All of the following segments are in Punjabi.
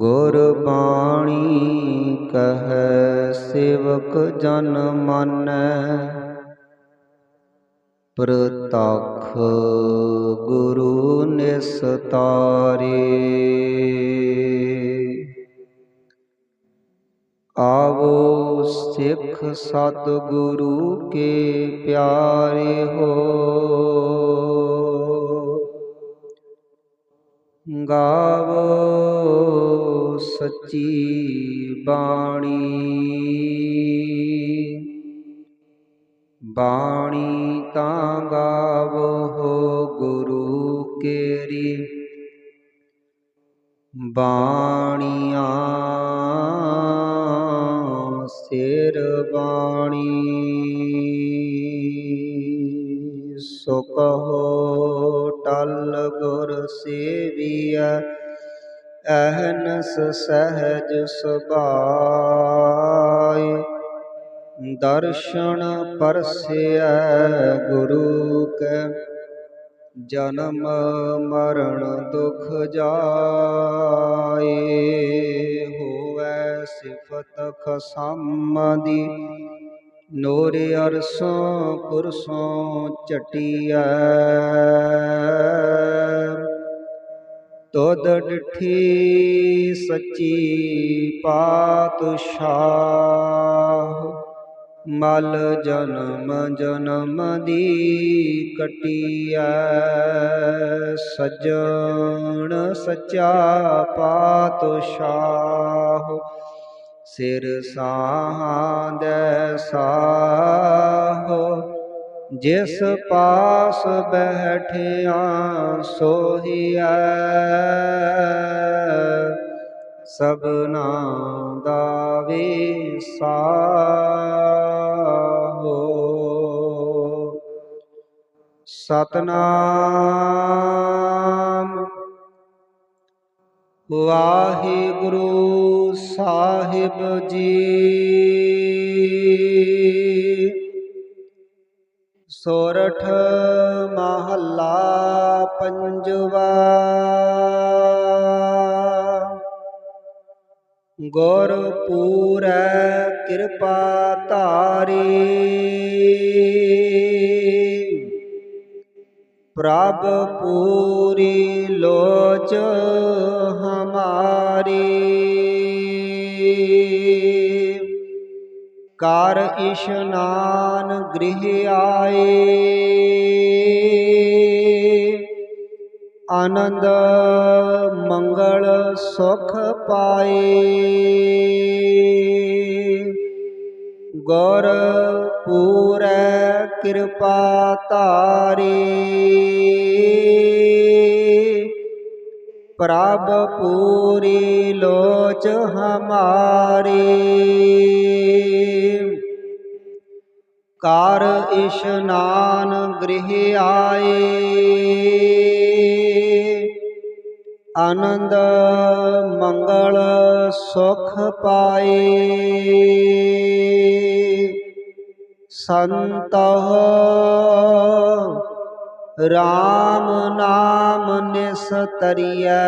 ਗੁਰ ਬਾਣੀ ਕਹੈ, ਸੇਵਕ ਜਨ ਮਾਨੈ। ਪ੍ਰਤਖ ਗੁਰੂ ਨਿਸਤਾਰੇ। ਆਵੋ ਸਿੱਖ ਸਤ ਗੁਰੂ ਕੇ ਪਿਆਰੇ ਹੋ। ਗਾਵੋ ਸੱਚੀ ਬਾਣੀ। ਬਾਣੀ ਤਾਂ ਗਾਵੋ ਗੁਰੂ ਕੇਰੀ। ਬਾਣੀਆਂ ਸਿਰ ਬਾਣੀ। ਸੋ ਕਹੋ ਟਲ ਗੁਰ ਸੇਵੀਐ। ਅਹਨਸ ਸਹਿਜ ਸੁਭਾਏ ਦਰਸ਼ਨ ਪਰਸਿਆ ਗੁਰੂ ਕੈ, ਜਨਮ ਮਰਨ ਦੁਖ ਜਾਏ। ਹੋਵੇ ਸਿਫਤ ਖਸਮ ਦੀ ਨੂਰ ਅਰਸੋਂ ਕੁਰਸੋਂ ਚਟਿਐ ਤੁਧ ਡਿਠੀ ਸੱਚੀ ਪਾਤਸ਼ਾਹ। ਮਲ ਜਨਮ ਜਨਮ ਦੀ ਕਟਿਐ, ਸਜਣ ਸੱਚਾ ਪਾਤਸ਼ਾਹ। ਸਿਰ ਸਾਹਾਂਦੈ ਸਾਹ ਜਿਸ ਪਾਸ ਬੈਠਿਆ ਸੋਹੀਐ ਸਭਨਾ ਦਾ ਵਿਸਾਹੋ ਸਤਨਾਮ। ਵਾਹਿਗੁਰੂ ਸਾਹਿਬ ਜੀ। ਸੋਰਠ ਮਹੱਲਾ ਪੰਜਵਾ। ਗੁਰ ਪੂਰੈ ਕਿਰਪਾ ਧਾਰੀ। ਪ੍ਰਭ ਪੂਰੀ ਲੋਚ ਹਮਾਰੀ। ਕਰ ਇਸ਼ਨਾਨ ਗ੍ਰਹਿ ਆਏ। ਆਨੰਦ ਮੰਗਲ ਸੁਖ ਪਾਏ। ਗੁਰ ਪੂਰੈ ਕਿਰਪਾ ਧਾਰੀ। ਪ੍ਰਭ ਪੂਰੀ ਲੋਚ ਹਮਾਰੀ। ਕਰ ਇਸ਼ਨਾਨ ਗ੍ਰਹਿ ਆਏ। ਆਨੰਦ ਮੰਗਲ ਸੁਖ ਪਾਏ। ਸੰਤਹ ਰਾਮ ਨਾਮ ਨਿਸਤਰੀਐ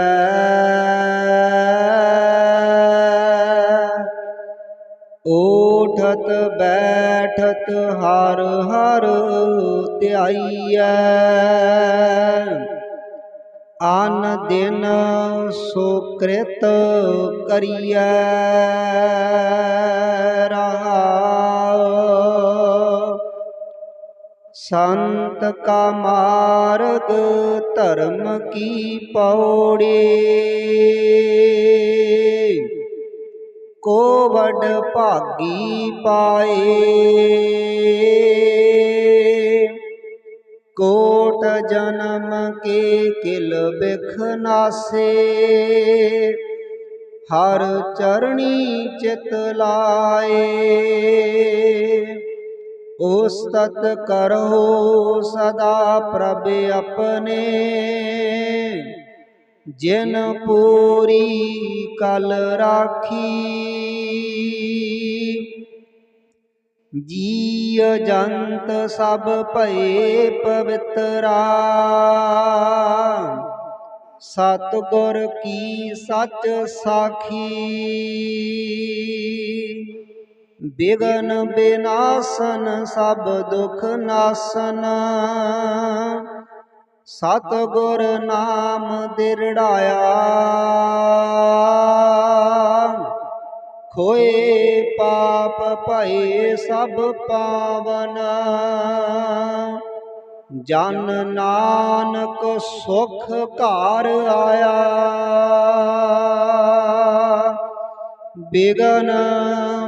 ਓਠਤ ਬੈਠਤ ਹਰ ਹਰ ਧਿਆਈਐ। ਆਨ ਦਿਨ ਸੁਕ੍ਰਿਤ ਕਰੀਐ। ਸੰਤ ਕਾ ਮਾਰਗ ਧਰਮ ਕੀ ਪੌੜੀ। ਕੋ ਵਡ ਭਾਗੀ ਪਾਏ। ਕੋਟ ਜਨਮ ਕੇ ਕਿਲ ਬਿਖ ਨਾਸੇ। ਹਰ ਚਰਣੀ ਚਿਤ ਉਸਤਤ ਕਰੋ ਸਦਾ ਪ੍ਰਭ ਆਪਣੇ। ਜਿਨ ਪੂਰੀ ਕਲ ਰਾਖੀ ਜੀ ਜੰਤ ਸਭ ਭਏ ਪਵਿੱਤਰਾ। ਸਤਿਗੁਰ ਕੀ ਸੱਚ ਸਾਖੀ ਬਿਗਨ ਬਿਨਾਸਨ, ਸਭ ਦੁਖ ਨਾਸਨ। ਸਤਿਗੁਰ ਨਾਮ ਦਿਰੜਾਇਆ। ਖੋਏ ਪਾਪ ਭਏ ਸਭ ਪਾਵਨ। ਜਨ ਨਾਨਕ ਸੁਖ ਘਰ ਆਇਆ। ਬਿਗਨ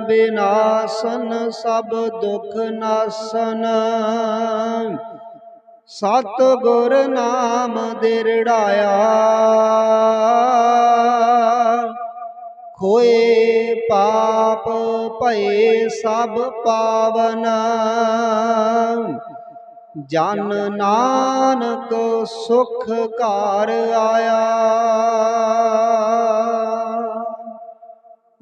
ਬਿਨਾਸਨ, ਸਭ ਦੁਖ ਨਾਸਨ। ਸਤ ਗੁਰ ਨਾਮ ਦਿਰੜਾਇਆ। ਖੋਏ ਪਾਪ ਭਏ ਸਭ ਪਾਵਨ। ਜਨ ਨਾਨਕ ਸੁਖ ਘਰ ਆਇਆ।